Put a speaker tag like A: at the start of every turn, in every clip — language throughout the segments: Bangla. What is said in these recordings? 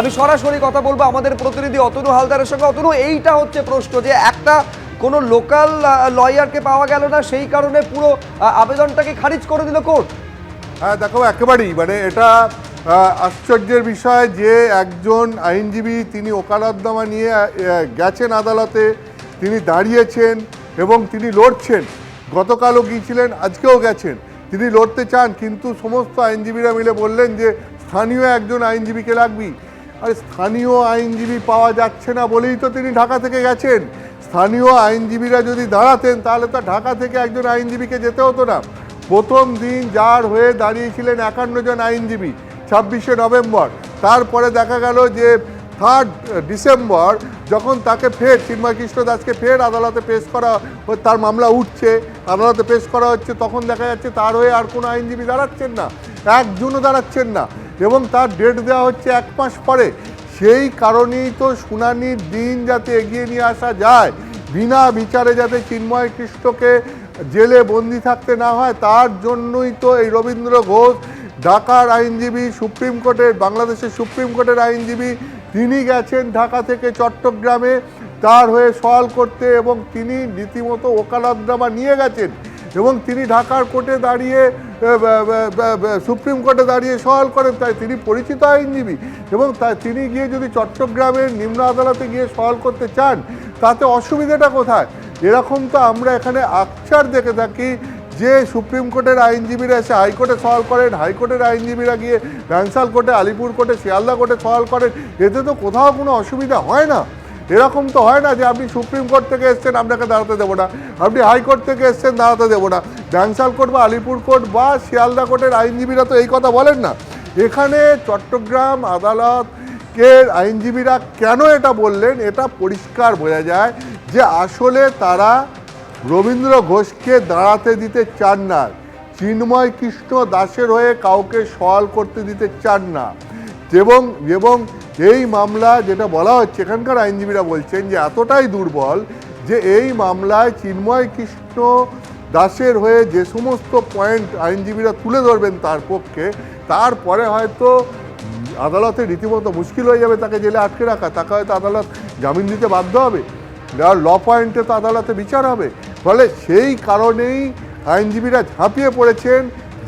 A: আমি সরাসরি কথা বলব আমাদের প্রতিনিধি অতনু হালদারের সঙ্গে। অতনু, এইটা হচ্ছে প্রশ্ন যে একটা কোনো লোকাল লয়ারকে পাওয়া গেল না, সেই কারণে পুরো আবেদনটাকে খারিজ করে দিল কোর্ট।
B: হ্যাঁ দেখো, একেবারেই মানে এটা আশ্চর্যের বিষয় যে একজন আইনজীবী তিনি ওকালতনামা নিয়ে গেছেন আদালতে, তিনি দাঁড়িয়েছেন এবং তিনি লড়ছেন। গতকালও গিয়েছিলেন, আজকেও গেছেন। তিনি লড়তে চান, কিন্তু সমস্ত আইনজীবীরা মিলে বললেন যে, স্থানীয় একজন আইনজীবীকে লাগবি আরে স্থানীয় আইনজীবী পাওয়া যাচ্ছে না বলেই তো তিনি ঢাকা থেকে গেছেন। স্থানীয় আইনজীবীরা যদি দাঁড়াতেন, তাহলে তো ঢাকা থেকে একজন আইনজীবীকে যেতে হতো না। প্রথম দিন যার হয়ে দাঁড়িয়েছিলেন একান্ন জন আইনজীবী, ছাব্বিশে নভেম্বর। তারপরে দেখা গেল যে থার্ড ডিসেম্বর, যখন তাকে ফের চিন্ময় কৃষ্ণ দাসকে ফের আদালতে পেশ করা তার মামলা উঠছে। আদালতে পেশ করা হচ্ছে, তখন দেখা যাচ্ছে তার হয়ে আর কোনো আইনজীবী দাঁড়াচ্ছেন না। একজনও দাঁড়াচ্ছেন না। এবং তার ডেট দেওয়া হচ্ছে এক মাস পরে। সেই কারণেই তো শুনানির দিন যাতে এগিয়ে নিয়ে আসা যায়, বিনা বিচারে যাতে চিন্ময় কৃষ্ণকে জেলে বন্দি থাকতে না হয়, তার জন্যই তো এই রবীন্দ্র ঘোষ, ঢাকার আইনজীবী, সুপ্রিম কোর্টের, বাংলাদেশের সুপ্রিম কোর্টের আইনজীবী, তিনি গেছেন ঢাকা থেকে চট্টগ্রামে, তার হয়ে সওয়াল করতে এবং তিনি রীতিমতো ওকালতনামা নিয়ে গেছেন। এবং তিনি ঢাকার কোর্টে দাঁড়িয়ে সুপ্রিম কোর্টে দাঁড়িয়ে সওয়াল করেন। তাই তিনি পরিচিত আইনজীবী এবং তাই তিনি গিয়ে যদি চট্টগ্রামের নিম্ন আদালতে গিয়ে সওয়াল করতে চান, তাতে অসুবিধাটা কোথায়? এরকম তো আমরা এখানে আকচার দেখে থাকি যে সুপ্রিম কোর্টের আইনজীবীরা এসে হাইকোর্টে সওয়াল করেন, হাইকোর্টের আইনজীবীরা গিয়ে ব্যাংসাল কোর্টে, আলিপুর কোর্টে, শিয়ালদা কোর্টে সওয়াল করেন। এতে তো কোথাও কোনো অসুবিধা হয় না। এরকম তো হয় না যে আপনি সুপ্রিম কোর্ট থেকে এসছেন, আপনাকে দাঁড়াতে দেবো না। আপনি হাইকোর্ট থেকে এসছেন, দাঁড়াতে দেবো না। ব্যাংসাল কোর্ট বা আলিপুর কোর্ট বা শিয়ালদা কোর্টের আইনজীবীরা তো এই কথা বলেন না। এখানে চট্টগ্রাম আদালত আদালতের আইনজীবীরা কেন এটা বললেন, এটা পরিষ্কার বোঝা যায় যে আসলে তারা রবীন্দ্র ঘোষকে দাঁড়াতে দিতে চান না। চিন্ময় কৃষ্ণ দাসের হয়ে কাউকে সওয়াল করতে দিতে চান না। এবং এবং এই মামলা যেটা বলা হচ্ছে, এখানকার আইনজীবীরা বলছেন যে এতটাই দুর্বল যে এই মামলায় চিন্ময় কৃষ্ণ দাসের হয়ে যে সমস্ত পয়েন্ট আইনজীবীরা তুলে ধরবেন তার পক্ষে, তারপরে হয়তো আদালতে রীতিমতো মুশকিল হয়ে যাবে তাকে জেলে আটকে রাখা, তাকে হয়তো আদালত জামিন দিতে বাধ্য হবে। আর ল পয়েন্টে তো আদালতে বিচার হবে। ফলে সেই কারণেই আইনজীবীরা ঝাঁপিয়ে পড়েছেন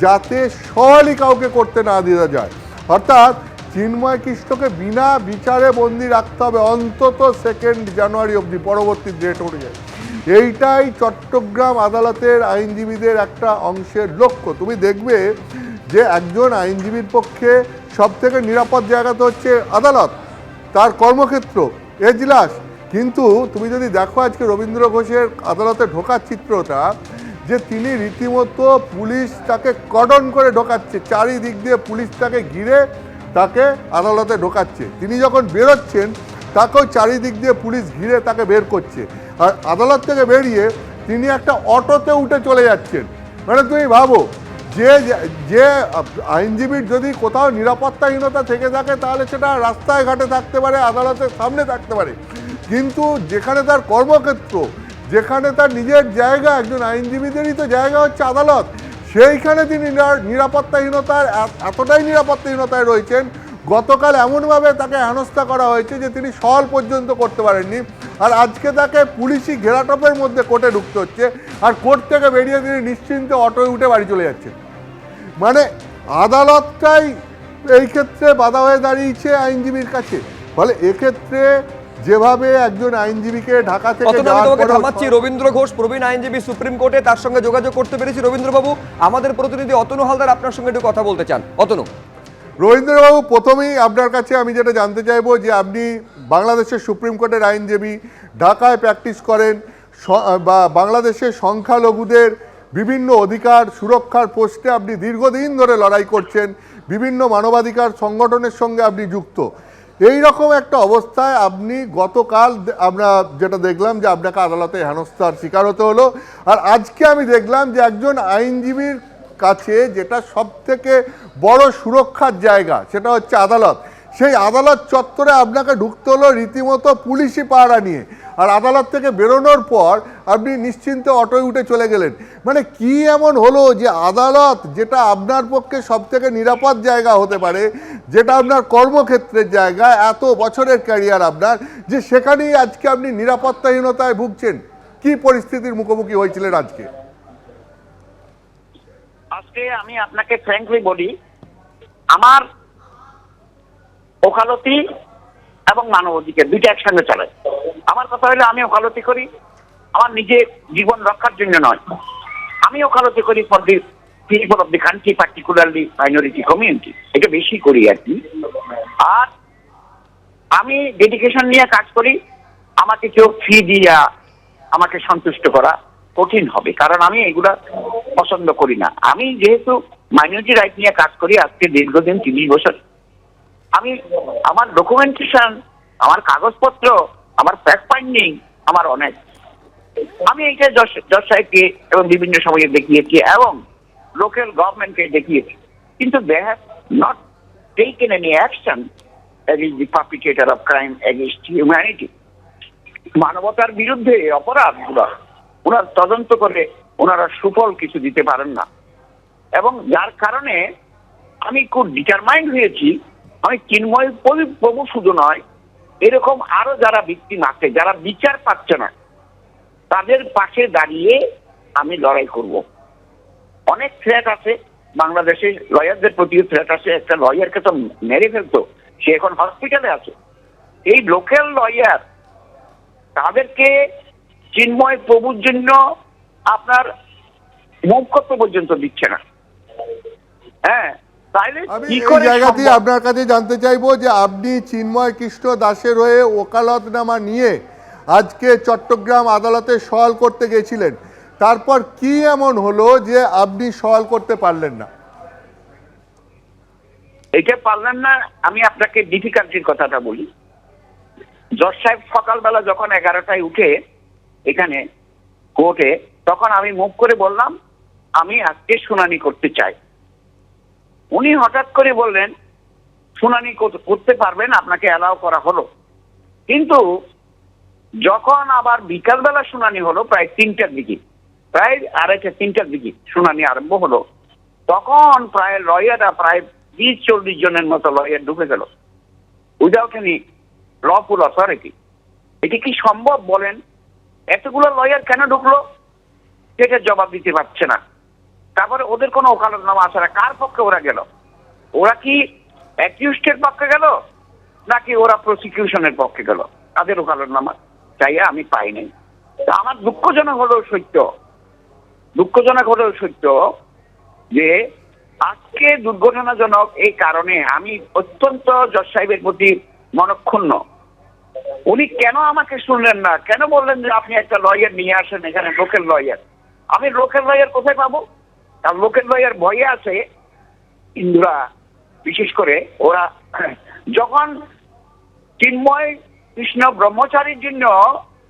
B: যাতে সওয়ালই কাউকে করতে না দেওয়া যায়। অর্থাৎ চিন্ময় কৃষ্ণকে বিনা বিচারে বন্দি রাখতে হবে, অন্তত সেকেন্ড জানুয়ারি অবধি, পরবর্তী ডেট অনুযায়ী। এইটাই চট্টগ্রাম আদালতের আইনজীবীদের একটা অংশের লক্ষ্য। তুমি দেখবে যে একজন আইনজীবীর পক্ষে সব থেকে নিরাপদ জায়গা তো হচ্ছে আদালত, তার কর্মক্ষেত্র, এজলাস। কিন্তু তুমি যদি দেখো আজকে রবীন্দ্র ঘোষের আদালতে ঢোকার চিত্রটা, যে তিনি রীতিমতো পুলিশ তাকে কর্ডন করে ঢোকাচ্ছে, চারিদিক দিয়ে পুলিশ তাকে ঘিরে তাকে আদালতে ঢোকাচ্ছে। তিনি যখন বেরোচ্ছেন, তাকেও চারিদিক দিয়ে পুলিশ ঘিরে তাকে বের করছে। আর আদালত থেকে বেরিয়ে তিনি একটা অটোতে উঠে চলে যাচ্ছেন। মানে তুমি ভাবো, যে যে আইনজীবীর যদি কোথাও নিরাপত্তাহীনতা থেকে থাকে, তাহলে সেটা রাস্তায় ঘাটে থাকতে পারে, আদালতের সামনে থাকতে পারে। কিন্তু যেখানে তার কর্মক্ষেত্র, যেখানে তার নিজের জায়গা, একজন আইনজীবীদেরই তো জায়গা হচ্ছে আদালত। সেইখানে তিনি নিরা- নিরাপত্তাহীনতার এতটাই নিরাপত্তাহীনতায় রয়েছেন, গতকাল এমনভাবে তাকে হেনস্থা করা হয়েছে যে তিনি সওয়াল পর্যন্ত করতে পারেননি। আর আজকে তাকে পুলিশি ঘেরাটপের মধ্যে কোর্টে ঢুকতে হচ্ছে আর কোর্ট থেকে বেরিয়ে তিনি নিশ্চিন্তে অটোয় উঠে বাড়ি চলে যাচ্ছেন মানে আদালতটাই এই ক্ষেত্রে বাধা হয়ে দাঁড়িয়েছে আইনজীবীর কাছে। ফলে এক্ষেত্রে যেভাবে একজন আইনজীবীকে ঢাকা থেকে
A: তোমাকে থামাচ্ছি রবীন্দ্র ঘোষ প্রবীণ আইনজীবী সুপ্রিম কোর্টে তার সঙ্গে যোগাযোগ করতে পেরেছি। রবীন্দ্রবাবু আমাদের প্রতিনিধি অতনু হালদার আপনার সঙ্গে একটু কথা বলতে চান। অতনু।
B: রবীন্দ্রবাবু প্রথমেই আপনার কাছে আমি যেটা জানতে চাইব যে আপনি বাংলাদেশের সুপ্রিম কোর্টের আইনজীবী ঢাকায় প্র্যাকটিস করেন বা বাংলাদেশের সংখ্যালঘুদের বিভিন্ন অধিকার সুরক্ষার পোস্টে আপনি দীর্ঘদিন ধরে লড়াই করছেন বিভিন্ন মানবাধিকার সংগঠনের সঙ্গে আপনি যুক্ত। এই রকম একটা অবস্থায় আপনি গতকাল আমরা যেটা দেখলাম যে আপনাকে আদালতে হেনস্থার শিকার হতে হলো। আর আজকে আমি দেখলাম যে একজন আইনজীবীর কাছে যেটা সব থেকে বড় সুরক্ষার জায়গা, সেটা হচ্ছে আদালত। সেই আদালত চত্বরে আপনাকে ঢুকতে হলো রীতিমতো পুলিশি পাহারা নিয়ে। আর আদালত থেকে বেরোনোর পর আপনি নিশ্চিন্তে অটোয় উঠে চলে গেলেন। মানে কি এমন হলো যে আদালত, যেটা আপনার পক্ষে সব থেকে নিরাপদ জায়গা হতে পারে, যেটা আপনার কর্মক্ষেত্রের জায়গা, এত বছরের ক্যারিয়ার আপনার, যে সেখানেই আজকে আপনি নিরাপত্তাহীনতায় ভুগছেন? কি পরিস্থিতির মুখোমুখি হয়েছিলেন আজকে?
C: আজকে আমি আপনাকে ফ্র্যাঙ্কলি বলি, আমার ওকালতি এবং মানবাধিকার, দুইটা একসঙ্গে চলে। আমার কথা হলো আমি ওকালতি করি, আমার নিজের জীবন রক্ষার জন্য নয়। আমি ওকালতি করি for the people of the country particularly minority community এটা বেশি করি আর কি। আর আমি ডেডিকেশন নিয়ে কাজ করি, আমাকে কেউ ফি দিয়া আমাকে সন্তুষ্ট করা কঠিন হবে, কারণ আমি এগুলা পছন্দ করি না। আমি যেহেতু মাইনরিটি রাইট নিয়ে কাজ করি, আজকে দীর্ঘদিন তিরিশ বছর আমি আমার ডকুমেন্টেশন আমার কাগজপত্র, আমার ফ্যাক্ট ফাইন্ডিং আমার অনেক। আমি এইটা জজ সাহেবকে এবং বিভিন্ন সময়ে দেখিয়েছি এবং লোকাল গভর্নমেন্টকে দেখিয়েছি। কিন্তু they have not taken any action against the perpetrator of crime against humanity. মানবতার বিরুদ্ধে অপরাধগুলো ওনার তদন্ত করে ওনারা সুফল কিছু দিতে পারেন না। এবং যার কারণে আমি খুব ডিটারমাইন্ড হয়েছি আমি চিন্ময় প্রভু- প্রভু শুধু নয়, এরকম আরও যারা ভিক্টিম আছে, যারা বিচার পাচ্ছে না, তাদের পাশে দাঁড়িয়ে আমি লড়াই করব। অনেক থ্রেট আছে, বাংলাদেশে লয়ারদের প্রতি থ্রেট আছে, একটা লয়ারকে তো মেরে ফেলতো, সে এখন হসপিটালে আছে। এই লোকাল লয়ার তাদেরকে চিন্ময় প্রভুর জন্য আপনার মুখ করতে পর্যন্ত দিচ্ছে না। হ্যাঁ
B: আমি এই আপনার কাছে জানতে চাইব যে আপনি চিন্ময় কৃষ্ণ দাসের হয়ে ওকালতনামা নিয়ে আজকে চট্টগ্রাম আদালতে সওয়াল করতে গেছিলেন। তারপর কি এমন হলো যে আপনি সওয়াল করতে পারলেন না?
C: এটা পারলেন না আমি আপনাকে ডিফিকাল্টির কথাটা বলি। জজ সাহেব সকালবেলা যখন এগারোটায় উঠে এখানে কোর্টে তখন আমি মুখ করে বললাম আমি আজকে শুনানি করতে চাই। উনি হঠাৎ করে বললেন, শুনানি করতে পারবেন, আপনাকে অ্যালাউ করা হলো। কিন্তু যখন আবার বিকালবেলা শুনানি হলো, প্রায় তিনটার দিকে, প্রায় আড়াইটা, তিনটার দিকে শুনানি আরম্ভ হলো, তখন প্রায় লয়াররা, প্রায় বিশ, চল্লিশ জনের মতো লয়ার ঢুকে গেল। উইদাউট এনি লফুল অথরিটি এটি কি সম্ভব বলেন? এতগুলো লয়ার কেন ঢুকলো? সেটার জবাব দিতে পারছে না। তারপরে ওদের কোনো ওকালতনামা আসে না। কার পক্ষে ওরা গেল? ওরা কি অ্যাকিউস্টের পক্ষে গেল? নাকি ওরা প্রসিকিউশনের পক্ষে গেল? তাদের ওকালতনামা চাইয়া আমি পাই নাই আমার দুঃখজনক হলেও সত্য। দুঃখজনক হলেও সত্য যে আজকে দুর্ঘটনাজনক এই কারণে আমি অত্যন্ত জজ সাহেবের প্রতি মনক্ষুণ্ণ। উনি কেন আমাকে শুনলেন না? কেন বললেন যে আপনি একটা লয়ার নিয়ে আসেন এখানে লোকের লয়ার আমি লোকের লয়ার কোথায় পাবো? লোকেল লয়ার ভয়ে আছে ইন্দিরা, বিশেষ করে ওরা। যখন চিন্ময় কৃষ্ণ ব্রহ্মচারীর জন্য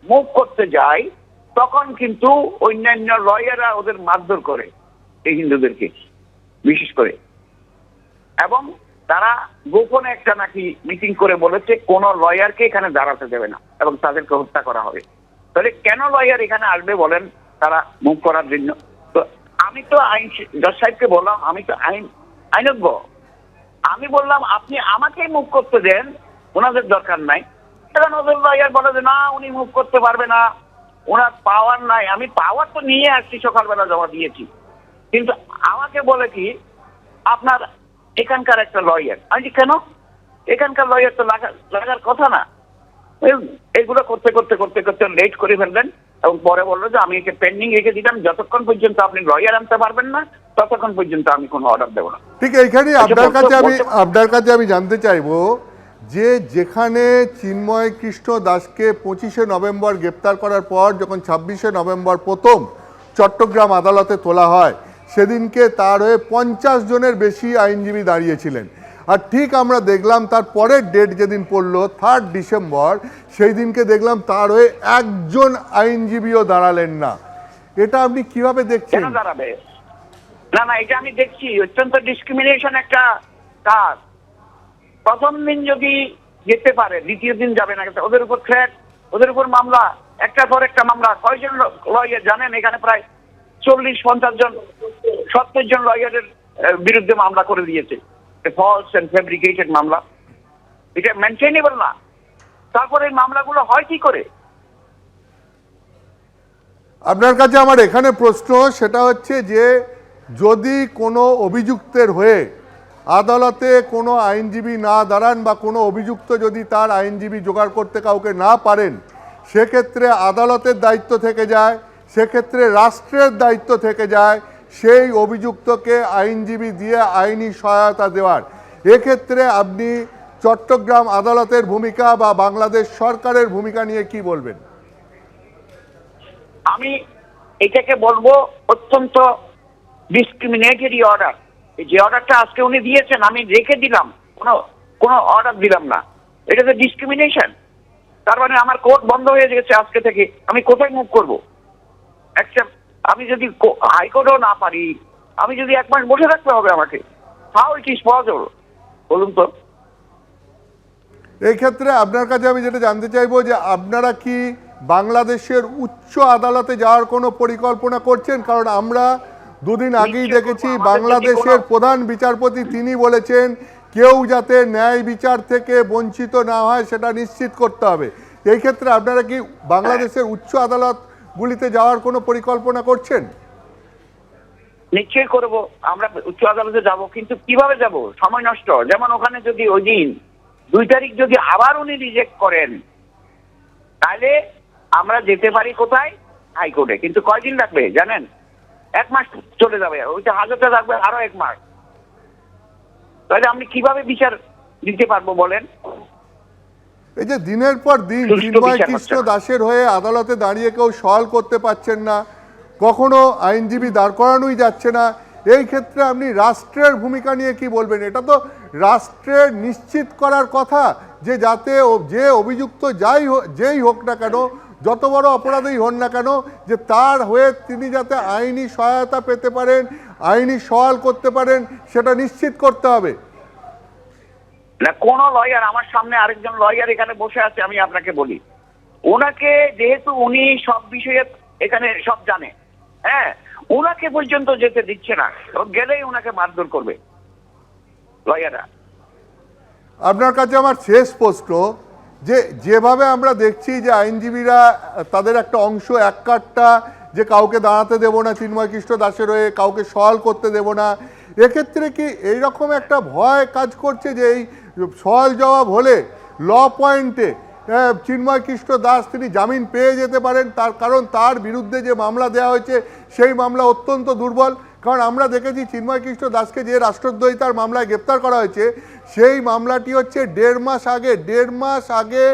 C: মুখ করতে যায়, তখন কিন্তু অন্যান্য লয়াররা ওদের মারধর করে এই হিন্দুদেরকে, বিশেষ করে। এবং তারা গোপনে একটা নাকি মিটিং করে বলেছে, কোন লয়ারকে এখানে দাঁড়াতে দেবে না এবং তাদেরকে হত্যা করা হবে। তাহলে কেন লয়ার এখানে আসবে বলেন তারা মুখ করার জন্য? আমি তো আইন জজ সাহেবকে বললাম, আমি তো আইন আইনজ্ঞ আমি বললাম, আপনি আমাকেই মুখ করতে দেন, ওনাদের দরকার নাই। ওদের লয়ার বলে যে, না, উনি মুভ করতে পারবে না, ওনার পাওয়ার নাই। আমি পাওয়ার তো নিয়ে আসছি, সকালবেলা জমা দিয়েছি। কিন্তু আমাকে বলে কি, আপনার এখানকার একটা লয়ার আমি কেন? এখানকার লয়ার তো লাগা- লাগার কথা না। এগুলো করতে করতে করতে করতে লেট করে ফেললেন। এবং পরে বলল যে আমি একে পেন্ডিং রেখে দিলাম। যতক্ষণ পর্যন্ত আপনি লয়ার আনতে পারবেন না ততক্ষণ পর্যন্ত আমি কোনো অর্ডার দেবো না।
B: ঠিক এইখানে আপনার কাছে আমি আপনার কাছে আমি জানতে চাইব যে যেখানে চিন্ময় কৃষ্ণ দাসকে পঁচিশে নভেম্বর গ্রেপ্তার করার পর যখন ছাব্বিশে নভেম্বর প্রথম চট্টগ্রাম আদালতে তোলা হয় সেদিনকে তার হয়ে পঞ্চাশ জনের বেশি আইনজীবী দাঁড়িয়েছিলেন। আর ঠিক আমরা দেখলাম তার পরের ডেট যেদিন পড়ল থার্ড ডিসেম্বর সেই দিনকে দেখলাম তার হয়ে একজন আইনজীবীও দাঁড়ালেন না। এটা আপনি কীভাবে দেখছেন?
C: দাঁড়াবে? না না, এটা আমি দেখছি, অত্যন্ত ডিসক্রিমিনেশন একটা কাজ। প্রথম দিন যদি যেতে পারে, দ্বিতীয় দিন যাবে না ওদের উপর থ্রেট ওদের উপর মামলা একটার পর একটা মামলা। কয়জন লয়ার জানেন? এখানে প্রায় চল্লিশ, পঞ্চাশ জন, সত্তর জন লয়ারের বিরুদ্ধে মামলা করে দিয়েছে। ফলস অ্যান্ড ফেব্রিকেটেড মামলা। এটা মেনটেনেবল না। তারপরে এই মামলাগুলো হয় কি করে?
B: আপনার কাছে আমার এখানে প্রশ্ন, সেটা হচ্ছে যে যদি কোনো অভিযুক্তের হয়ে আদালতে কোনো আইনজীবী না দাঁড়ান বা কোনো অভিযুক্ত যদি তার আইনজীবী জোগাড় করতে কাউকে না পারেন, সেক্ষেত্রে আদালতের দায়িত্ব থেকে যায়, সেক্ষেত্রে রাষ্ট্রের দায়িত্ব থেকে যায় সেই অভিযুক্তকে আইনজীবী দিয়ে আইনি সহায়তা দেওয়ার। এক্ষেত্রে আপনি চট্টগ্রাম আদালতের ভূমিকা বা বাংলাদেশ সরকারের ভূমিকা নিয়ে কি বলবেন?
C: আমি এটাকে বলব অত্যন্ত ডিসক্রিমিনেটরি অর্ডার যে অর্ডারটা আজকে উনি দিয়েছেন, আমি রেখে দিলাম। কোনো কোনো অর্ডার দিলাম না। এটা তো ডিসক্রিমিনেশন তার মানে আমার কোর্ট বন্ধ হয়ে গেছে আজকে থেকে। আমি কোথায় মুভ করব? আমি যদি হাইকোর্টও না পারি আমি যদি এক মাস বসে থাকতে হবে আমাকে হাউ ইট ইজ পসিবল বলুন তো।
B: এই ক্ষেত্রে আপনার কাছে আমি যেটা জানতে চাইব যে আপনারা কি বাংলাদেশের উচ্চ আদালতে যাওয়ার কোনো পরিকল্পনা করছেন? কারণ আমরা দুদিন আগেই দেখেছি বাংলাদেশের প্রধান বিচারপতি তিনি বলেছেন কেউ যাতে ন্যায় বিচার থেকে বঞ্চিত না হয় সেটা নিশ্চিত করতে হবে। এই ক্ষেত্রে আপনারা কি বাংলাদেশের উচ্চ আদালতগুলিতে যাওয়ার কোনো পরিকল্পনা করছেন?
C: নিশ্চয়ই করব। আমরা উচ্চ আদালতে যাব, কিন্তু কীভাবে যাব? সময় নষ্ট। যেমন ওখানে যদি ওই দিন, দুই তারিখ যদি আবার উনি রিজেক্ট করেন, তাহলে আমরা যেতে পারি কোথায়? হাইকোর্টে। কিন্তু কয়দিন লাগবে, জানেন? এক মাস চলে যাবে। ওইটা হাজতে লাগবে আরও এক মাস। তাহলে আমি কীভাবে বিচার দিতে পারব বলেন?
B: এই যে দিনের পর দিন চিন্ময় কৃষ্ণ দাসের হয়ে আদালতে দাঁড়িয়ে কেউ সওয়াল করতে পারছেন না কখনো আইনজীবী দাঁড় করানোই যাচ্ছে না। এই ক্ষেত্রে আপনি রাষ্ট্রের ভূমিকা নিয়ে কি বলবেন? এটা তো রাষ্ট্রের নিশ্চিত করার কথা যে যাতে যে অভিযুক্ত যাই হোক যেই হোক না কেন যত বড় অপরাধেই হন না কেন যে তার হয়ে তিনি যাতে আইনি সহায়তা পেতে পারেন আইনি সওয়াল করতে পারেন সেটা নিশ্চিত করতে হবে।
C: না, কোন লয়ার আমার সামনে আরেকজন লয়ার এখানে বসে আছে, আমি আপনাকে বলি। ওনাকে যেহেতু উনি সব বিষয়ে এখানে সব জানে হ্যাঁ ওনাকে পর্যন্ত যেতে দিচ্ছে না গেলেই ওনাকে মারধর করবে লয়াররা
B: আপনার কাছে আমার শেষ প্রশ্ন, যে যেভাবে আমরা দেখছি যে আইনজীবীরা, তাদের একটা অংশ এক কাটটা যে কাউকে দাঁড়াতে দেবো না, চিন্ময় কৃষ্ণ দাসের হয়ে কাউকে সওয়াল করতে দেবো না, এক্ষেত্রে কি এইরকম একটা ভয় কাজ করছে যে এই সওয়াল জবাব হলে ল পয়েন্টে চিন্ময় কৃষ্ণ দাস তিনি জামিন পেয়ে যেতে পারেন। তার কারণ তার বিরুদ্ধে যে মামলা দেওয়া হয়েছে, সেই মামলা অত্যন্ত দুর্বল। কারণ আমরা দেখেছি চিন্ময় কৃষ্ণ দাসকে যে রাষ্ট্রদ্রোহিতার মামলায় গ্রেপ্তার করা হয়েছে, সেই মামলাটি হচ্ছে দেড় মাস আগে, দেড় মাস আগে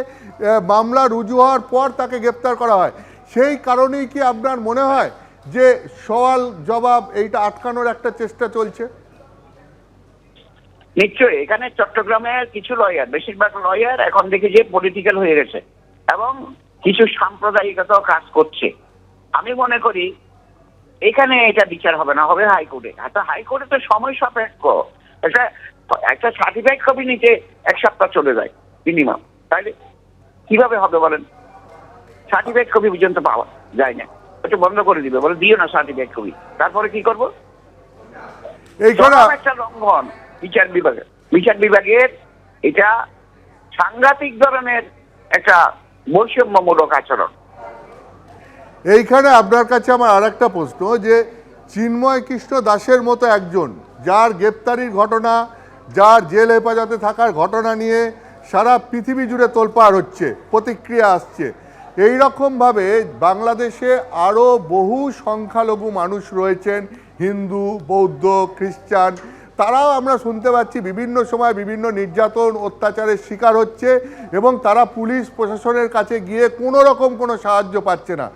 B: মামলা রুজু হওয়ার পর তাকে গ্রেপ্তার করা হয়। সেই কারণেই কি আপনার মনে হয় যে সওয়াল জবাব এইটা আটকানোর একটা চেষ্টা চলছে?
C: নিশ্চয়ই এখানে চট্টগ্রামের কিছু লয়ার বেশিরভাগ লয়ার এখন দেখি যে পলিটিক্যাল হয়ে গেছে এবং কিছু সাম্প্রদায়িকতাও কাজ করছে। আমি মনে করি এখানে এটা বিচার হবে না হবে হাইকোর্টে। হাতে হাইকোর্টে তো সময় সাপেক্ষ। একটা একটা সার্টিফাইড কপি নিতে এক সপ্তাহ চলে যায় মিনিমাম তাইলে কীভাবে হবে বলেন? সার্টিফাইড কপি পর্যন্ত পাওয়া যায় না। ওটা বন্ধ করে দিবে বলে দিও না সার্টিফাইড কপি তারপরে কি করব? একটা লঙ্ঘন। বিচার বিভাগের। বিচার বিভাগের এটা সাংঘাতিক ধরনের একটা বৈষম্যমূলক আচরণ।
B: এইখানে আপনার কাছে আমার আর একটা প্রশ্ন যে চিন্ময় কৃষ্ণ দাসের মতো একজন, যার গ্রেপ্তারির ঘটনা, যার জেল হেফাজতে থাকার ঘটনা নিয়ে সারা পৃথিবী জুড়ে তোলপাড় হচ্ছে, প্রতিক্রিয়া আসছে। এই রকমভাবে বাংলাদেশে আরও বহু সংখ্যালঘু মানুষ রয়েছেন, হিন্দু, বৌদ্ধ, খ্রিস্টান তারাও আমরা শুনতে পাচ্ছি বিভিন্ন সময় বিভিন্ন নির্যাতন, অত্যাচারের শিকার হচ্ছে এবং তারা পুলিশ, প্রশাসনের কাছে গিয়ে কোনো রকম কোনো সাহায্য পাচ্ছে না।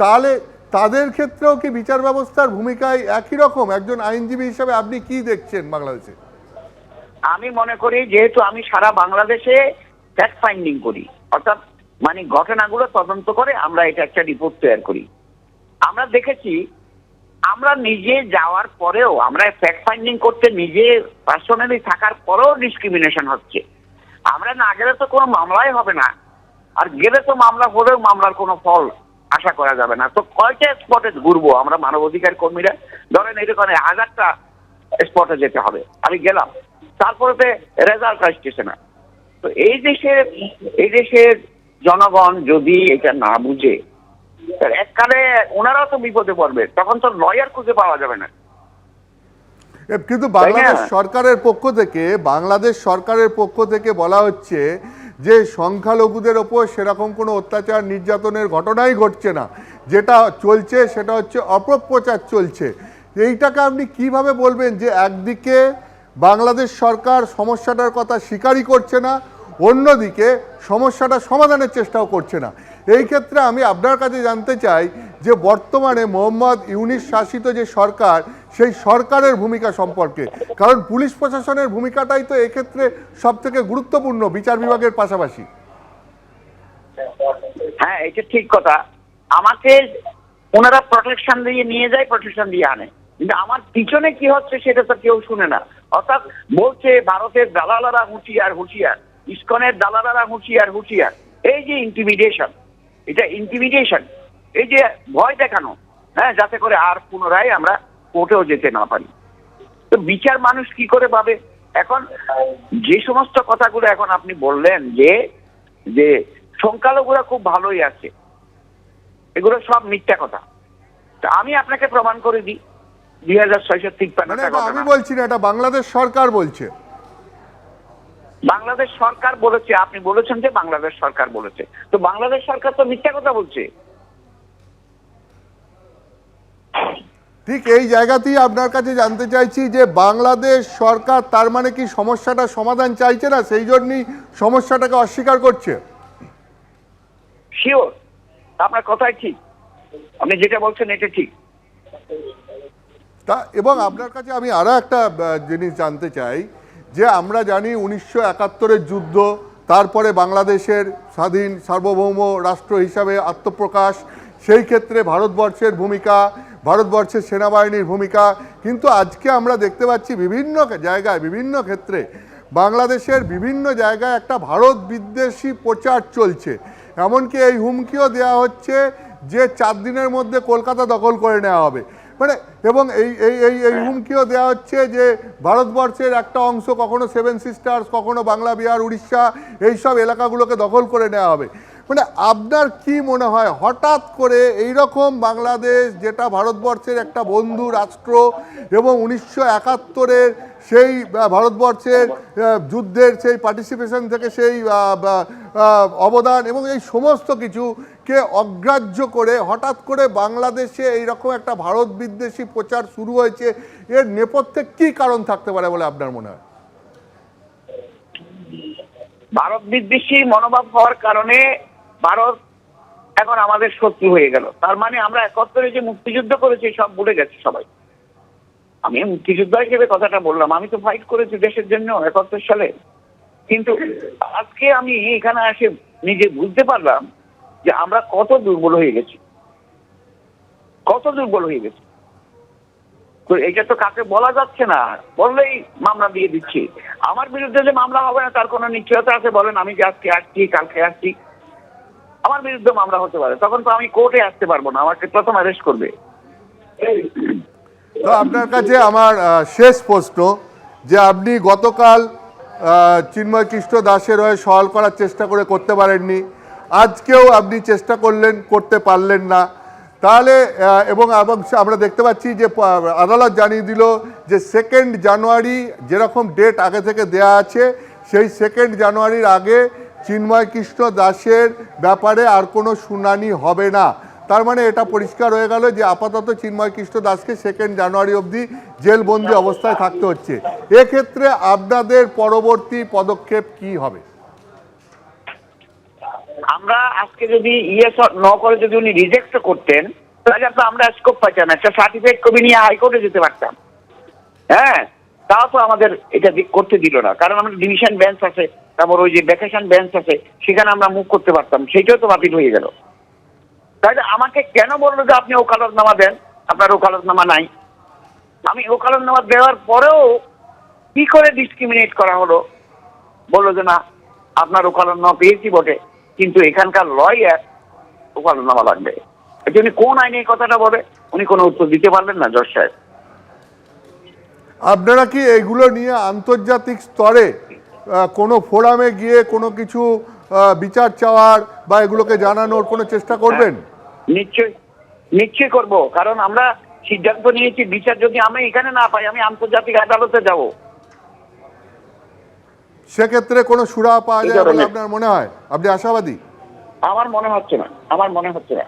B: তাহলে তাদের ক্ষেত্রেও কি বিচার ব্যবস্থার ভূমিকায় একই রকম? একজন আইনজীবী হিসাবে আপনি কি দেখছেন বাংলাদেশে?
C: আমি মনে করি যেহেতু আমি সারা বাংলাদেশে ফ্যাক্ট ফাইন্ডিং করি, অর্থাৎ মানে ঘটনাগুলো তদন্ত করে আমরা এটা একটা রিপোর্ট তৈরি করি। আমরা দেখেছি আমরা নিজে যাওয়ার পরেও, আমরা ফ্যাক্ট ফাইন্ডিং করতে নিজে পার্সোনালি থাকার পরেও ডিসক্রিমিনেশন হচ্ছে। আমরা না গেলে তো কোনো মামলাই হবে না। আর গেলে তো মামলা, হলেও মামলার কোনো ফল আশা করা যাবে না। তো কয়টা স্পটে ঘুরবো আমরা মানবাধিকার কর্মীরা? ধরেন এরকম হাজারটা স্পটে যেতে হবে। আমি গেলাম। তারপরে তো রেজাল্ট আসতেছে না। তো এই দেশের এই দেশের জনগণ যদি এটা না বুঝে এককালে ওনারাও তো বিপদে পড়বে তখন তো লয়ার খুঁজে পাওয়া যাবে না।
B: কিন্তু বাংলাদেশ সরকারের পক্ষ থেকে বাংলাদেশ সরকারের পক্ষ থেকে বলা হচ্ছে যে সংখ্যালঘুদের ওপর সেরকম কোনো অত্যাচার নির্যাতনের ঘটনাই ঘটছে না। যেটা চলছে সেটা হচ্ছে অপপ্রচার চলছে। এইটাকে আপনি কীভাবে বলবেন যে একদিকে বাংলাদেশ সরকার সমস্যাটার কথা স্বীকারই করছে না অন্যদিকে সমস্যাটা সমাধানের চেষ্টাও করছে না? এই ক্ষেত্রে আমি আপনার কাছে জানতে চাই যে বর্তমানে মোহাম্মদ ইউনিস শাসিত যে সরকার, সেই সরকারের ভূমিকা সম্পর্কে। কারণ পুলিশ প্রশাসনের ভূমিকাটাই তো এক্ষেত্রে সব থেকে গুরুত্বপূর্ণ বিচার বিভাগের পাশাপাশি।
C: হ্যাঁ এটা ঠিক কথা। আমাকে ওনারা প্রোটেকশন দিয়ে নিয়ে যায় প্রোটেকশন দিয়ে আনে। কিন্তু আমার পিছনে কি হচ্ছে সেটা তো কেউ শুনে না। অর্থাৎ বলছে ভারতের দালালারা হুঁশিয়ার হুঁশিয়ার। ইস্কনের দালালারা হুঁশিয়ার হুঁশিয়ার। এই যে ইন্টিমিডিয়েশন এটা ইন্টিমিডিয়েশন এই যে ভয় দেখানো হ্যাঁ যাতে করে আর পুনরায় আমরা কোর্টেও যেতে না পারি। তো বিচার মানুষ কি করে পাবে? এখন যে সমস্ত কথাগুলো এখন আপনি বললেন যে যে সংখ্যালঘুরা খুব ভালোই আছে এগুলো সব মিথ্যা কথা। তা আমি আপনাকে প্রমাণ করে দিই দুই হাজার ছয়শো
B: মানে
C: তিপ্পান্নটা
B: আমি বলছি না এটা বাংলাদেশ সরকার বলছে।
C: বাংলাদেশ সরকার বলেছে আপনি বলেছেন যে বাংলাদেশ সরকার বলেছে। তো বাংলাদেশ সরকার তো মিথ্যা কথা বলছে।
B: ঠিক এই জায়গাতেই আপনার কাছে জানতে চাইছি যে বাংলাদেশ সরকার তার মানে কি সমস্যাটা সমাধান চাইছে না সেই জন্যই সমস্যাটাকে অস্বীকার করছে?
C: শিওর আপনার কথাই ঠিক। আপনি যেটা বলছেন এটা ঠিক।
B: তা এবং আপনার কাছে আমি আরও একটা জিনিস জানতে চাই। যে আমরা জানি উনিশশো একাত্তরের যুদ্ধ, তারপরে বাংলাদেশের স্বাধীন সার্বভৌম রাষ্ট্র হিসাবে আত্মপ্রকাশ, সেই ক্ষেত্রে ভারতবর্ষের ভূমিকা, ভারতবর্ষের সেনাবাহিনীর ভূমিকা, কিন্তু আজকে আমরা দেখতে পাচ্ছি বিভিন্ন জায়গায়, বিভিন্ন ক্ষেত্রে বাংলাদেশের বিভিন্ন জায়গায় একটা ভারত বিদ্বেষী প্রচার চলছে। এমনকি এই হুমকিও দেওয়া হচ্ছে যে চার দিনের মধ্যে কলকাতা দখল করে নেওয়া হবে। মানে এবং এই এই এই এই হুমকিও দেওয়া হচ্ছে যে ভারতবর্ষের একটা অংশ কখনো সেভেন সিস্টার্স কখনো বাংলা বিহার উড়িষ্যা এইসব এলাকাগুলোকে দখল করে নেওয়া হবে। মানে আপনার কি মনে হয়, হঠাৎ করে এই রকম বাংলাদেশ, যেটা ভারতবর্ষের একটা বন্ধু রাষ্ট্র এবং উনিশশো একাত্তরের সেই ভারতবর্ষের যুদ্ধের সেই পার্টিসিপেশন থেকে সেই অবদান এবং এই সমস্ত কিছুকে অগ্রাহ্য করে হঠাৎ করে বাংলাদেশে এই রকম একটা ভারত বিদ্বেষী প্রচার শুরু হয়েছে, এর নেপথ্যে কি কারণ থাকতে পারে বলে আপনার মনে হয়?
C: ভারত বিদ্বেষী মনোভাব হওয়ার কারণে ভারত এখন আমাদের শত্রু হয়ে গেল। তার মানে আমরা একাত্তরে যে মুক্তিযুদ্ধ করেছি, সব ভুলে গেছে সবাই। আমি মুক্তিযুদ্ধ হিসেবে কথাটা বললাম। আমি তো ফাইট করেছি দেশের জন্য একাত্তর সালে। কিন্তু আজকে আমি এখানে এসে নিজে বুঝতে পারলাম যে আমরা কত দুর্বল হয়ে গেছি। কত দুর্বল হয়ে গেছি। তো এটা তো কাকে বলা যাচ্ছে না, বললেই মামলা দিয়ে দিচ্ছি। আমার বিরুদ্ধে যে মামলা হবে না, তার কোনো নিশ্চয়তা আছে বলেন? আমি যে আজকে আসছি, কালকে আসছি। আমার বিরুদ্ধে মামলা হতে পারে। তখন তো আমি কোর্টে আসতে পারব না, আমাকে প্রথম অ্যারেস্ট করবে।
B: তো আপনার কাছে আমার শেষ প্রশ্ন, যে আপনি গতকাল চিন্ময় কৃষ্ণ দাসের হয়ে সহল করার চেষ্টা করে করতে পারেননি। আজকেও আপনি চেষ্টা করলেন, করতে পারলেন না। তাহলে এবং আমরা দেখতে পাচ্ছি যে আদালত জানিয়ে দিল যে সেকেন্ড জানুয়ারি যেরকম ডেট আগে থেকে দেয়া আছে, সেই সেকেন্ড জানুয়ারির আগে চিন্ময় কৃষ্ণ দাসের ব্যাপারে আর কোনো শুনানি হবে না। তার মানে এটা পরিষ্কার হয়ে গেল যে আপাতত চিন্ময় কৃষ্ণ দাসকে সেকেন্ড জানুয়ারি অবধি জেলবন্দি অবস্থায় থাকতে হচ্ছে। এক্ষেত্রে আপনাদের পরবর্তী পদক্ষেপ কি হবে?
C: আমরা আজকে যদি ইয়েস ন করে যদি উনি রিজেক্ট করতেন, তাহলে তো আমরা স্কোপ পাইতাম, একটা সার্টিফিকেট কপি নিয়ে হাইকোর্টে যেতে পারতাম। হ্যাঁ তাও তো আমাদের এটা করতে দিল না। কারণ আমাদের ডিভিশন বেঞ্চ আছে। তারপর ওই যে ভ্যাকেশন বেঞ্চ আছে, সেখানে আমরা মুখ করতে পারতাম সেটাও তো বাতিল হয়ে গেল। তাহলে আমাকে কেন বলল যে আপনি ওকালতনামা দেন? আপনার ওকালতনামা নাই। আমি ওকালতনামা দেওয়ার পরেও কি করে ডিসক্রিমিনেট করা হলো? বলল যে না, আপনার ওকালনামা পেয়েছি বটে, কিন্তু এখানকার লয়ার ওকালনামা লাগবে। উনি কোন আইনে এই কথাটা বলে? উনি কোনো উত্তর দিতে পারলেন না, জজ সাহেব।
B: আপনারা কি এগুলো নিয়ে আন্তর্জাতিক স্তরে কোনো ফোরামে গিয়ে কোনো কিছু বিচার চাওয়ার বা এগুলোকে জানানোর কোনো চেষ্টা করবেন?
C: নিশ্চয় নিশ্চয় করব কারণ আমরা সিদ্ধান্ত নিয়েছি বিচার যদি আমি এখানে না পাই আমি আন্তর্জাতিক আদালতে যাব।
B: সেক্ষেত্রে কোনো সুরা পাওয়া যায় বলে আপনার মনে হয়? আপনি আশাবাদী?
C: আমার মনে হচ্ছে না আমার মনে হচ্ছে না।